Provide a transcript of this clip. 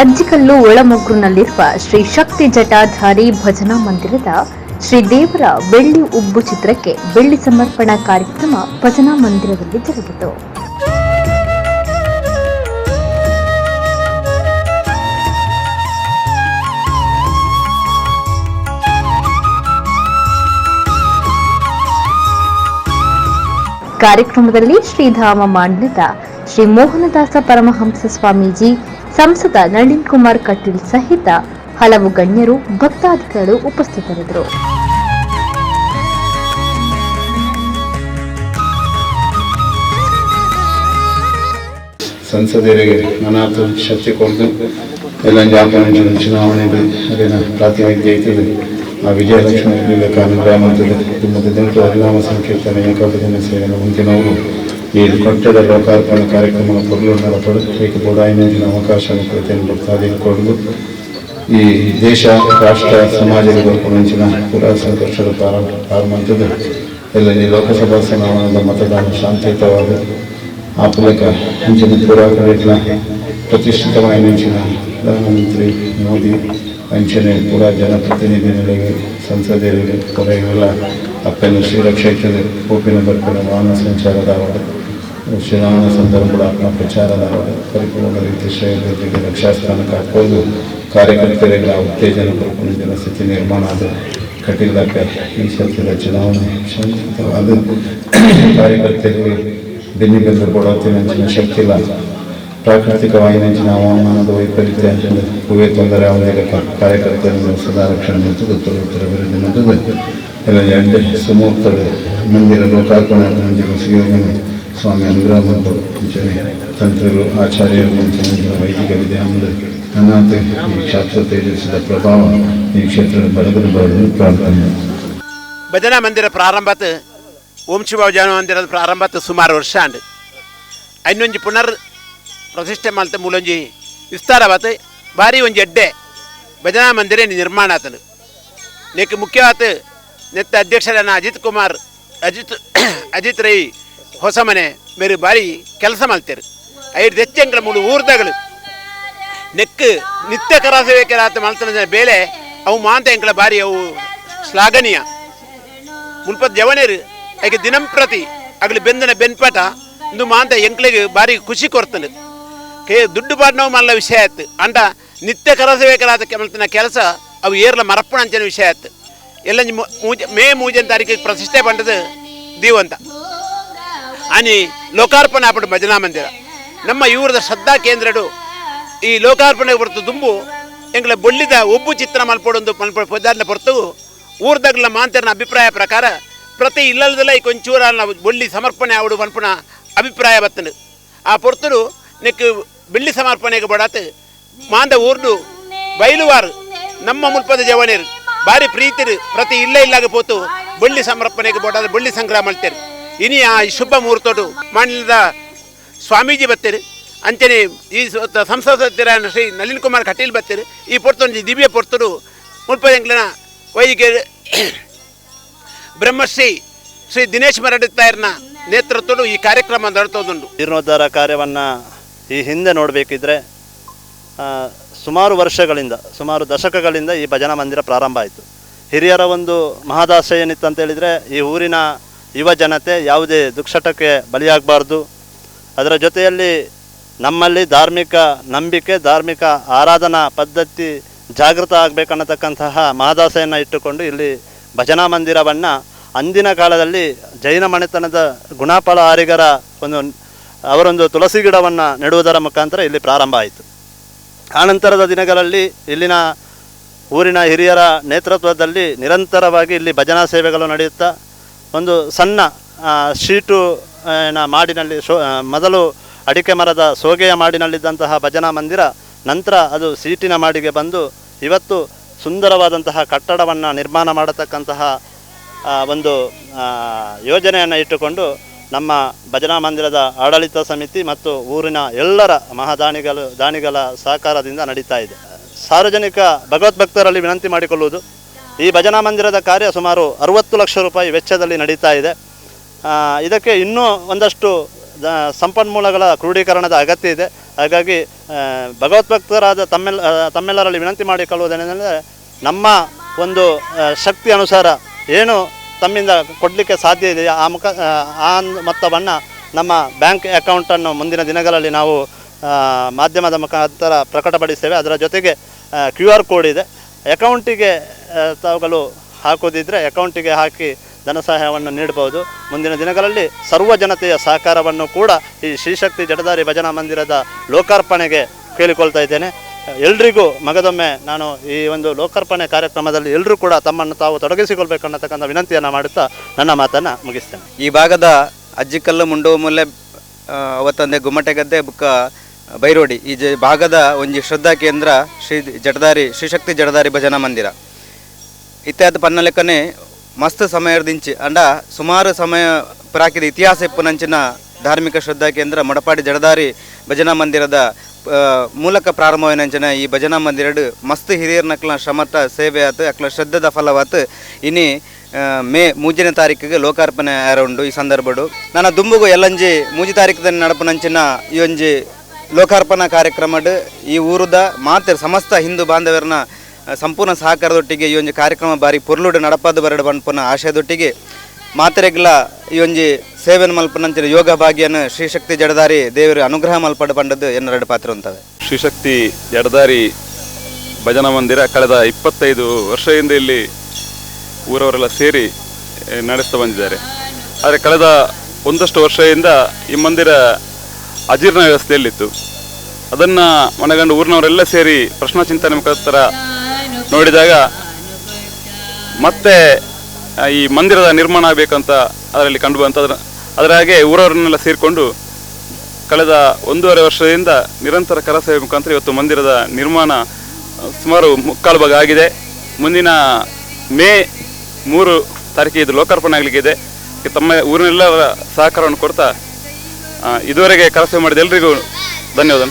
ಅಜ್ಜಿಕಲ್ಲು ಒಳಮೊಗ್ರುನಲ್ಲಿರುವ ಶ್ರೀ ಶಕ್ತಿ ಜಟಾಧಾರಿ ಭಜನಾ ಮಂದಿರದ ಶ್ರೀ ದೇವರ ಬೆಳ್ಳಿ ಉಬ್ಬು ಚಿತ್ರಕ್ಕೆ ಬೆಳ್ಳಿ ಸಮರ್ಪಣಾ ಕಾರ್ಯಕ್ರಮ ಭಜನಾ ಮಂದಿರದಲ್ಲಿ ಜರುಗಿತು. ಕಾರ್ಯಕ್ರಮದಲ್ಲಿ ಶ್ರೀಧಾಮ ಮಾಂಡ್ಯದ ಶ್ರೀ ಮೋಹನದಾಸ ಪರಮಹಂಸ ಸ್ವಾಮೀಜಿ ಸಂಸದ ನಳಿನ್ ಕುಮಾರ್ ಕಟೀಲ್ ಸಹಿತ ಹಲವು ಗಣ್ಯರು, ಭಕ್ತಾದಿಗಳು ಉಪಸ್ಥಿತರಿದ್ದರು. ಸಂಸದರಿಗೆ ನನ್ನ ಶಕ್ತಿ ಕೊಟ್ಟು ಎಲ್ಲ ಜಾಪನ ಚುನಾವಣೆಗೆ ಅದೇನ ಪ್ರಾತಿನಿಧ್ಯ ಐತದೆ ಆ ವಿಜಯಲಕ್ಷ್ಮಿ ವಿವೇಕಾನಂದ ಗ್ರಾಮದಲ್ಲಿ ಮತ್ತು ದಿನಟು ಹರಿನಾಮ ಸಂಕೀರ್ತನೆ ಏಕಾಪದಿನ ಸೇವೆಯನ್ನು ಮುಂಚಿನವರು ಈ ಕೊಟ್ಟದ ಲೋಕಾರ್ಪಣೆ ಕಾರ್ಯಕ್ರಮ ಪಡು ಕೂಡ ಇನ್ನೊಂದಿನ ಅವಕಾಶ ಕೊಡಲು ಈ ದೇಶ, ರಾಷ್ಟ್ರ ಸಮಾಜದ ಮುಂಚಿನ ಪುರಾ ಸಂಘರ್ಷದ ಪ್ರಾರಂಭ ಪ್ರಾರಂಭದ ಎಲ್ಲ ಈ ಲೋಕಸಭಾ ಚುನಾವಣೆಯ ಮತದಾನ ಶಾಂತಿಯುತವಾದ ಆ ಮೂಲಕ ಇಂಚಿನ ಪುರಾಕರಿಟ್ಲ ಪ್ರತಿಷ್ಠಿತವಾಗಿ ನಿಂಚಿನ ಪ್ರಧಾನಮಂತ್ರಿ ಮೋದಿ ಅಂಚನೆ ಪುರ ಜನಪ್ರತಿನಿಧಿಗಳಿಗೆ ಸಂಸದರಿಗೆ ಕೊರೆಯುವ ಅಪ್ಪನ ಶ್ರೀರಕ್ಷಿತದ ಕೋಪಿನ ಬರ್ಪಿನ ವಾಹನ ಸಂಚಾರದ ಚುನಾವಣಾ ಸಂದರ್ಭಗಳ ಪ್ರಚಾರದ ಪರಿಪೂರ್ಣ ರೀತಿ ಶ್ರೇಯರಿಗೆ ರಕ್ಷಾ ಹಾಕೋದು ಕಾರ್ಯಕರ್ತರಿಗೆ ಉತ್ತೇಜನ ಪಡ್ಕೊಂಡು ಸ್ಥಿತಿ ನಿರ್ಮಾಣ ಆದ ಕಟೀಲಕ್ಕೆ ಈ ಸತ್ಯದ ಚುನಾವಣೆ ಶಾಂತಿಯುತವಾದ ಕಾರ್ಯಕರ್ತರಿಗೆ ಬೆನ್ನಿಬೆಂದು ಕೊಡೋತಿನ ಶಕ್ತಿ ಇಲ್ಲ. ಪ್ರಾಕೃತಿಕವಾಗಿ ನೆಂಚಿನ ಹವಾಮಾನದ ವೈಪರೀತ್ಯ ಹೂವೆ ತೊಂದರೆ ಅವರಿಗೆ ಕಾರ್ಯಕರ್ತರಿಂದ ಸದಾ ರಕ್ಷಣೆ ನಿಂತದ್ದು ಎಲ್ಲ ಎಂಟು ಸುಮೂರ್ತದ ಮಂದಿರ ಲೋಕಾರ್ಪಣೆ ಸುಯೋಜನೆ ಸ್ವಾಮಿ ಅನುಗ್ರಹ ಮುಂಚೆನೆ ತಂತ್ರರು ಆಚಾರ್ಯರು ವೈದಿಕ ವಿದ್ಯಾಮಂದಿರ ಅನಾಥ ಶಾಸ್ತ್ರ ತೇಜಸ್ಸಿದ ಪ್ರಭಾವ ಈ ಕ್ಷೇತ್ರದ ಬಡಗರು ಬರಲು ಪ್ರಾರ್ಥನೆ. ಭಜನಾ ಮಂದಿರ ಪ್ರಾರಂಭತ್, ಓಂ ಶಿವ ಭಜನಾ ಮಂದಿರದ ಪ್ರಾರಂಭತ್ ಸುಮಾರು ವರ್ಷ ಅಂಡ್ ಐನೊಂಜಿ ಪುನರ್ ಪ್ರತಿಷ್ಠೆ ಮಲ್ತ ಮೂಲೊಂಜಿ ವಿಸ್ತಾರವಾತ್, ಭಾರಿ ಒಂಜಿ ಎಡ್ಡೆ ಭಜನಾ ಮಂದಿರ ನಿರ್ಮಾಣ ಆತನು ನೆಕ್ ಮುಖ್ಯವಾತ್ ನೆತ್ತ ಅಧ್ಯಕ್ಷರನ್ನ ಅಜಿತ್ ಕುಮಾರ್, ಅಜಿತ್ ಅಜಿತ್ ರೈ ಹೊಸ ಮನೆ, ಮೇರೆ ಬಾರಿ ಕೆಲಸ ಮಾಡ್ತೇರು. ಐದು ದೆಚ್ಚಂಗಳ ಮೂರು ಊರ್ದಗಳು. ನೆಕ್ ನಿತ್ಯ ಕರಾಸವೇಕರಾತ ಮಲ್ತನ ಬೇಳೆ, ಅವು ಮಾಂತ ಎಂಕಳ ಬಾರಿ ಅವು ಶ್ಲಾಘನೀಯ. ಮುಲ್ಪದ ಜವನೇರು ಐಕೆ ದಿನಂಪ್ರತಿ ಅಗಲಿ ಬೆಂದನ ಬೆನ್ಪಟ, ಇಂದು ಮಾಂತ ಎಂಕ್ಳಿಗೆ ಬಾರಿ ಖುಷಿ ಕೊರ್ತಾನೆ. ಕೇ ದುಡ್ಡು ಪಾಡ್ನವು ಮಲ್ಲ ವಿಷಯ ಆಯ್ತು. ಅಂಡ ನಿತ್ಯ ಕರಸಬೇಕಲಾದ ಮಲ್ತಿನ ಕೆಲಸ, ಅವು ಏರ್ಲ ಮರಪ್ಪಣ ಅಂತ ವಿಷಯ ಆಯ್ತು. ಎಲ್ಲ ಮೂಜೆ ಮೇ ಮೂಜನ ತಾರೀಕಿಗೆ ಪ್ರತಿಷ್ಠೆ ಪಂಡದು ದೀವಂತ. అని ಲೋಕಾರ್ಪಣೆ ಆಗ್ಬಿಟ್ಟು ಭಜನಾ ಮಂದಿರ. ನಮ್ಮ ಇವರದ ಶ್ರದ್ಧಾ ಕೇಂದ್ರಡು ಈ ಲೋಕಾರ್ಪಣೆ ಹೊರತು ದುಂಬು, ಎಂಗ್ಲ ಬೊಳ್ಳಿದ ಒಬ್ಬು ಚಿತ್ರ ಮಲ್ಪಡೊಂದು ಮಲ್ಪಡ ಪೊದಾರ್ನ ಹೊರತು ಊರ್ದಗ್ಲ ಮಾಂತರನ ಅಭಿಪ್ರಾಯ ಪ್ರಕಾರ ಪ್ರತಿ ಇಲ್ಲದಲ್ಲ ಈ ಕೊಂಚೂರ ಬೊಳ್ಳಿ ಸಮರ್ಪಣೆ ಆವಡು ಮನ್ಪುನ ಅಭಿಪ್ರಾಯ ಬತ್ತನು ಆ ಪೊರ್ತುಡು ನಿಕ್ ಬೆಳ್ಳಿ ಸಮರ್ಪಣೆಗೆ ಬಡಾತ್. ಮಾಂದ ಊರ್ಡು ಬಯಲುವಾರು ನಮ್ಮ ಮುಲ್ಪದ ಜವನೇರು. ಭಾರಿ ಪ್ರೀತಿರು, ಪ್ರತಿ ಇಲ್ಲ ಇಲ್ಲಾಗ ಪೋತು, ಬೊಳ್ಳಿ ಸಮರ್ಪಣೆಗೆ ಬಡಾದ ಬಳ್ಳಿ ಸಂಗ್ರಹ ಮಾಡ್ತೇರು. ಇನಿ ಆ ಶುಭ ಮುಹೂರ್ತೋಟು ಮಾಡಲಿದ ಸ್ವಾಮೀಜಿ ಬತ್ತೇರು. ಅಂಚನೆ ಈ ಸಂಸದರ ಶ್ರೀ ನಳಿನ್ ಕುಮಾರ್ ಕಟೀಲ್ ಬತ್ತೇರು. ಈ ಪೊರ್ತೊಂದು ದಿವ್ಯ ಪುರ್ತರು ಮುಲ್ಪದಂಗ್ಲನ ವೈದಿಕ ಬ್ರಹ್ಮಶ್ರೀ ಶ್ರೀ ದಿನೇಶ್ ಮರಡಿ ತಾಯರ್ನ ನೇತೃತ್ವಡು ಈ ಕಾರ್ಯಕ್ರಮ ನಡೆತೋದುಂಟು. ಜೀರ್ಣೋದ್ಧಾರ ಕಾರ್ಯವನ್ನು ಈ ಹಿಂದೆ ನೋಡಬೇಕಿದ್ರೆ ಸುಮಾರು ವರ್ಷಗಳಿಂದ, ಸುಮಾರು ದಶಕಗಳಿಂದ ಈ ಭಜನಾ ಮಂದಿರ ಪ್ರಾರಂಭ ಆಯಿತು. ಹಿರಿಯರ ಒಂದು ಮಹದಾಶಯ ಏನಿತ್ತು ಅಂತ ಹೇಳಿದರೆ ಈ ಊರಿನ ಯುವ ಜನತೆ ಯಾವುದೇ ದುಕ್ಷಟಕ್ಕೆ ಬಲಿಯಾಗಬಾರ್ದು. ಅದರ ಜೊತೆಯಲ್ಲಿ ನಮ್ಮಲ್ಲಿ ಧಾರ್ಮಿಕ ನಂಬಿಕೆ, ಧಾರ್ಮಿಕ ಆರಾಧನಾ ಪದ್ಧತಿ ಜಾಗೃತ ಆಗಬೇಕನ್ನತಕ್ಕಂತಹ ಮಹದಾಸೆಯನ್ನು ಇಟ್ಟುಕೊಂಡು ಇಲ್ಲಿ ಭಜನಾ ಮಂದಿರವನ್ನು ಅಂದಿನ ಕಾಲದಲ್ಲಿ ಜೈನ ಮನೆತನದ ಗುಣಾಫಲ ಆರಿಗರ ಒಂದು ಅವರೊಂದು ತುಳಸಿ ಗಿಡವನ್ನು ನೆಡುವುದರ ಮುಖಾಂತರ ಇಲ್ಲಿ ಪ್ರಾರಂಭ ಆಯಿತು. ಆನಂತರದ ದಿನಗಳಲ್ಲಿ ಇಲ್ಲಿನ ಊರಿನ ಹಿರಿಯರ ನೇತೃತ್ವದಲ್ಲಿ ನಿರಂತರವಾಗಿ ಇಲ್ಲಿ ಭಜನಾ ಸೇವೆಗಳು ನಡೆಯುತ್ತಾ ಒಂದು ಸಣ್ಣ ಶೀಟು ಮಾಡಿನಲ್ಲಿ ಶೋ ಮೊದಲು ಅಡಿಕೆ ಮರದ ಸೋಗೆಯ ಮಾಡಿನಲ್ಲಿದ್ದಂತಹ ಭಜನಾ ಮಂದಿರ, ನಂತರ ಅದು ಸೀಟಿನ ಮಾಡಿಗೆ ಬಂದು ಇವತ್ತು ಸುಂದರವಾದಂತಹ ಕಟ್ಟಡವನ್ನು ನಿರ್ಮಾಣ ಮಾಡತಕ್ಕಂತಹ ಒಂದು ಯೋಜನೆಯನ್ನು ಇಟ್ಟುಕೊಂಡು ನಮ್ಮ ಭಜನಾ ಮಂದಿರದ ಆಡಳಿತ ಸಮಿತಿ ಮತ್ತು ಊರಿನ ಎಲ್ಲರ ಮಹಾದಾನಿಗಳು, ದಾನಿಗಳ ಸಹಕಾರದಿಂದ ನಡೀತಾ ಇದೆ. ಸಾರ್ವಜನಿಕ ಭಗವದ್ಭಕ್ತರಲ್ಲಿ ವಿನಂತಿ ಮಾಡಿಕೊಳ್ಳುವುದು. ಈ ಭಜನಾ ಮಂದಿರದ ಕಾರ್ಯ ಸುಮಾರು ಅರುವತ್ತು ಲಕ್ಷ ರೂಪಾಯಿ ವೆಚ್ಚದಲ್ಲಿ ನಡೀತಾ ಇದೆ. ಇದಕ್ಕೆ ಇನ್ನೂ ಒಂದಷ್ಟು ಸಂಪನ್ಮೂಲಗಳ ಕ್ರೋಢೀಕರಣದ ಅಗತ್ಯ ಇದೆ. ಹಾಗಾಗಿ ಭಗವದ್ಭಕ್ತರಾದ ತಮ್ಮೆಲ್ಲ ತಮ್ಮೆಲ್ಲರಲ್ಲಿ ವಿನಂತಿ ಮಾಡಿಕೊಳ್ಳುವುದೇನೆಂದರೆ ನಮ್ಮ ಒಂದು ಶಕ್ತಿ ಅನುಸಾರ ಏನು ತಮ್ಮಿಂದ ಕೊಡಲಿಕ್ಕೆ ಸಾಧ್ಯ ಇದೆ ಆ ಮುಖ ಆ, ಮೊತ್ತವನ್ನು ನಮ್ಮ ಬ್ಯಾಂಕ್ ಅಕೌಂಟನ್ನು ಮುಂದಿನ ದಿನಗಳಲ್ಲಿ ನಾವು ಮಾಧ್ಯಮದ ಮುಖಾಂತರ ಪ್ರಕಟಪಡಿಸ್ತೇವೆ. ಅದರ ಜೊತೆಗೆ ಕ್ಯೂ ಆರ್ ಕೋಡ್ ಇದೆ. ಅಕೌಂಟಿಗೆ ತಾವುಗಳು ಹಾಕೋದಿದ್ದರೆ ಅಕೌಂಟಿಗೆ ಹಾಕಿ ಧನ ಸಹಾಯವನ್ನು ನೀಡಬಹುದು. ಮುಂದಿನ ದಿನಗಳಲ್ಲಿ ಸರ್ವ ಜನತೆಯ ಸಹಕಾರವನ್ನು ಕೂಡ ಈ ಶ್ರೀಶಕ್ತಿ ಜಡದಾರಿ ಭಜನಾ ಮಂದಿರದ ಲೋಕಾರ್ಪಣೆಗೆ ಕೇಳಿಕೊಳ್ತಾ ಇದ್ದೇನೆ. ಎಲ್ರಿಗೂ ಮಗದೊಮ್ಮೆ ನಾನು ಈ ಒಂದು ಲೋಕಾರ್ಪಣೆ ಕಾರ್ಯಕ್ರಮದಲ್ಲಿ ಎಲ್ಲರೂ ಕೂಡ ತಮ್ಮನ್ನು ತಾವು ತೊಡಗಿಸಿಕೊಳ್ಬೇಕನ್ನತಕ್ಕಂಥ ವಿನಂತಿಯನ್ನು ಮಾಡುತ್ತಾ ನನ್ನ ಮಾತನ್ನು ಮುಗಿಸ್ತೇನೆ. ಈ ಭಾಗದ ಅಜ್ಜಿಕಲ್ಲು ಮುಂಡೋಮುಲ್ಲೆ ಗುಮ್ಮಟೆ ಗುಮ್ಮಟೆಗದ್ದೆ ಬುಕ್ಕ, ಬೈರೋಡಿ, ಈ ಭಾಗದ ಒಂದು ಶ್ರದ್ಧಾ ಕೇಂದ್ರ ಶ್ರೀ ಜಡದಾರಿ ಶ್ರೀಶಕ್ತಿ ಜಡದಾರಿ ಭಜನಾ ಮಂದಿರ. ಇತ್ಯಾದಿ ಪನ್ನ ಲೆಕ್ಕನೆ ಮಸ್ತ್ ಸಮಯದಿಂಚಿ ಅಂಡ ಸುಮಾರು ಸಮಯ ಪ್ರಾಕಿದ ಇತಿಹಾಸ ಇಪ್ಪುನಂಚಿನ ಧಾರ್ಮಿಕ ಶ್ರದ್ಧಾ ಕೇಂದ್ರ ಮಡಪಾಡಿ ಜಡದಾರಿ ಭಜನಾ ಮಂದಿರದ ಮೂಲಕ ಪ್ರಾರಂಭವಾಯಿನಂಚಿನ ಈ ಭಜನಾ ಮಂದಿರಡು ಮಸ್ತ್ ಹಿರಿಯರ್ನಕ್ಲ ಶ್ರಮತ ಸೇವೆ ಆತು ಅಕ್ಲ ಶ್ರದ್ಧದ ಫಲವಾತ್. ಇನಿ ಮೇ ಮೂಜನೇ ತಾರೀಕಿಗೆ ಲೋಕಾರ್ಪಣೆ ಆರೋಂಡು ಈ ಸಂದರ್ಭಡು. ನನ್ನ ದುಂಬುಗು ಎಲ್ಲಂಜಿ ಮೂಜಿ ತಾರೀಕದಲ್ಲಿ ನಡಪನಂಚಿನ ಈ ಒಂಜಿ ಲೋಕಾರ್ಪಣಾ ಕಾರ್ಯಕ್ರಮಡು ಈ ಊರುದ ಮಾತ್ರ ಸಮಸ್ತ ಹಿಂದೂ ಬಾಂಧವರನ್ನ ಆ, ಸಂಪೂರ್ಣ ಸಹಕಾರದೊಟ್ಟಿಗೆ ಈ ಒಂದು ಕಾರ್ಯಕ್ರಮ ಬಾರಿ ಪೊರ್ಲುಡು ನಡಪದ ಬರಡು ಬಣ್ಪುನ ಆಶಯದೊಟ್ಟಿಗೆ ಮಾತ್ರೆಗ್ಲ ಈ ಒಂದು ಸೇವೆನ ಮಲ್ಪನಂಚಿನ ಯೋಗ ಭಾಗ್ಯನ ಶ್ರೀಶಕ್ತಿ ಜಡದಾರಿ ದೇವರು ಅನುಗ್ರಹ ಮಲ್ಪಡ ಬಂಡದ್ದು ಎನ್ನೆರಡು ಪಾತ್ರ ಅಂತವೆ. ಶ್ರೀಶಕ್ತಿ ಜಡದಾರಿ ಭಜನಾ ಮಂದಿರ ಕಳೆದ ಇಪ್ಪತ್ತೈದು ವರ್ಷದಿಂದ ಇಲ್ಲಿ ಊರವರೆಲ್ಲ ಸೇರಿ ನಡೆಸ್ತಾ ಬಂದಿದ್ದಾರೆ. ಆದರೆ ಕಳೆದ ಒಂದಷ್ಟು ವರ್ಷದಿಂದ ಈ ಮಂದಿರ ಅಜೀರ್ಣ ವ್ಯವಸ್ಥೆಯಲ್ಲಿತ್ತು. ಅದನ್ನು ಮನಗಂಡು ಊರಿನವರೆಲ್ಲ ಸೇರಿ ಪ್ರಶ್ನಾ ಚಿಂತನೆ ಮುಖಾಂತರ ನೋಡಿದಾಗ ಮತ್ತೆ ಈ ಮಂದಿರದ ನಿರ್ಮಾಣ ಆಗಬೇಕಂತ ಅದರಲ್ಲಿ ಕಂಡು ಬಂತ. ಅದರ ಹಾಗೆ ಊರವರನ್ನೆಲ್ಲ ಸೇರಿಕೊಂಡು ಕಳೆದ ಒಂದೂವರೆ ವರ್ಷದಿಂದ ನಿರಂತರ ಕರಸೇವೆ ಮುಖಾಂತರ ಇವತ್ತು ಮಂದಿರದ ನಿರ್ಮಾಣ ಸುಮಾರು ಮುಕ್ಕಾಲು ಭಾಗ ಆಗಿದೆ. ಮುಂದಿನ ಮೇ ಮೂರು ತಾರೀಕಿಗೆ ಇದು ಲೋಕಾರ್ಪಣೆ ಆಗಲಿಕ್ಕಿದೆ. ತಮ್ಮ ಊರಿನೆಲ್ಲರ ಸಹಕಾರವನ್ನು ಕೊಡ್ತಾ ಇದುವರೆಗೆ ಕರಸೇವೆ ಮಾಡಿದ ಎಲ್ರಿಗೂ ಧನ್ಯವಾದ